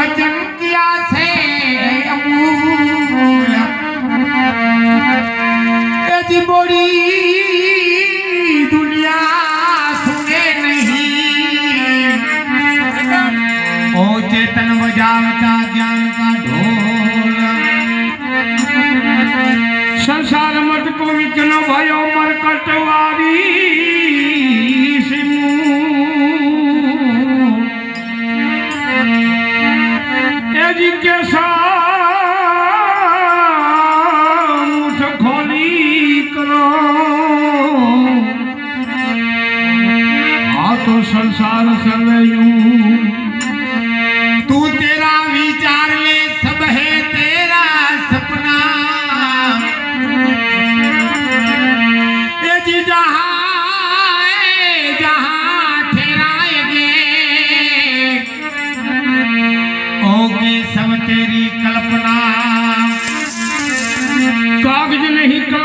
વચન ક્યાં છે અમૂલ? એ જીબોડી દુનિયા સુને નહીં. ઓ ચેતન બજાવતા જ્ઞાન કા ઢોલ? સંસાર મત કો વિચનો ભયો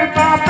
libertad.